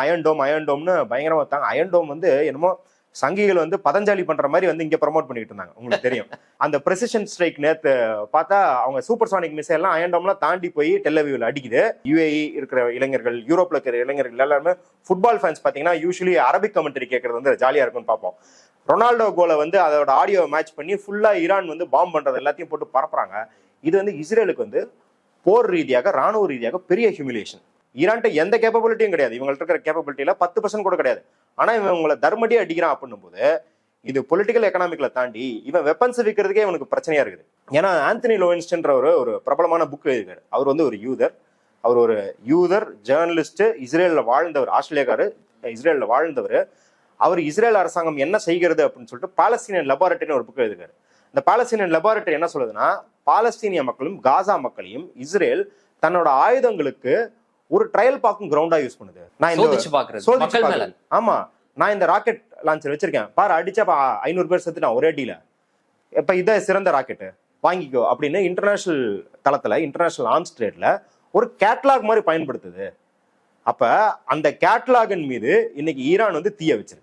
Iron dome அயன்டோம்னு பயங்கரமா வைத்தாங்க iron dome வந்து என்னமோ சங்கிகள் வந்து பதஞ்சாலி பண்ற மாதிரி வந்து இங்க ப்ரமோட் பண்ணிட்டு இருந்தாங்க. உங்களுக்கு தெரியும். அந்த ப்ரெசிஷன் ஸ்ட்ரைக் நேத்து பார்த்தா அவங்க சூப்பர் சானிக் மிசைல் எல்லாம் அயன்டோம்லாம் தாண்டி போய் டெல்லவியூல அடிக்குது. யூஏஇ இருக்கிற இளைஞர்கள் யூரோப்ல இருக்கிற இளைஞர்கள் எல்லாருமே ஃபுட்பால் ஃபேன்ஸ் பாத்தீங்கன்னா யூஸ்வலி அரபிக் கமெண்ட்ரி கேட்கறது வந்து ஜாலியா இருக்கும்னு பார்ப்போம். ரொனால்டோ கோலை வந்து அதோட ஆடியோ மேட்ச் பண்ணி ஃபுல்லா ஈரான் வந்து பாம்பு பண்றது எல்லாத்தையும் போட்டு பரப்புறாங்க. இது வந்து இஸ்ரேலுக்கு வந்து போர் ரீதியாக ராணுவ ரீதியாக பெரிய ஹியூமிலேஷன் ஈரான்ட்ட எந்த கேப்பபிலிட்டியும் கிடையாது. இவங்கள்ட்ட இருக்கிற கேப்பபிலிட்டியில பத்து பர்சன்ட் கூட கிடையாது. ஆனா இவன் உங்களை தர்மடியே அடிக்கிறான் அப்படின்னும் போது இது பொலிட்டிக்கல் எக்கனாமிக்ல தாண்டி இவன் வெப்பன்ஸ் விற்கிறதுக்கே இவனுக்கு பிரச்சனையா இருக்குது. ஏன்னா ஆந்தனி லோவின்ஸ்டன்ற ஒரு ஒரு பிரபலமான புக் எழுதியிருக்காரு. அவர் வந்து ஒரு யூதர். அவர் ஒரு யூதர் ஜேர்னலிஸ்ட் இஸ்ரேலில் வாழ்ந்தவர் ஆஸ்திரேலியாக்காரு இஸ்ரேலில் வாழ்ந்தவர். அவர் இஸ்ரேல் அரசாங்கம் என்ன செய்கிறது அப்படின்னு சொல்லிட்டு பாலஸ்தீனியன் லெபார்ட்டரின்னு ஒரு புக் எழுதுகிறார் இந்த பாலஸ்தீனியன் லெபார்டரி என்ன சொல்லுதுன்னா பாலஸ்தீனிய மக்களும் காசா மக்களையும் இஸ்ரேல் தன்னோட ஆயுதங்களுக்கு ஒரு ட்ரையல் பார்க்கும் கிரவுண்டா யூஸ் பண்ணுது. நான் இந்த. ஆமா. நான் இந்த ராக்கெட் லான்ச்சர் வச்சிருக்கேன். பாரு அடிச்சா ஐநூறு பேர் செத்துட்டான் ஒரே அடியில இப்ப இதை சிறந்த ராக்கெட்டு வாங்கிக்கோ அப்படின்னு இன்டர்நேஷனல் தளத்துல இன்டர்நேஷனல் ஆர்ம்ஸ் ட்ரேட்ல ஒரு கேட்லாக் மாதிரி பயன்படுத்துது. அப்ப அந்த கேட்லாகின் மீது இன்னைக்கு ஈரான் வந்து தீய வச்சிருக்கு.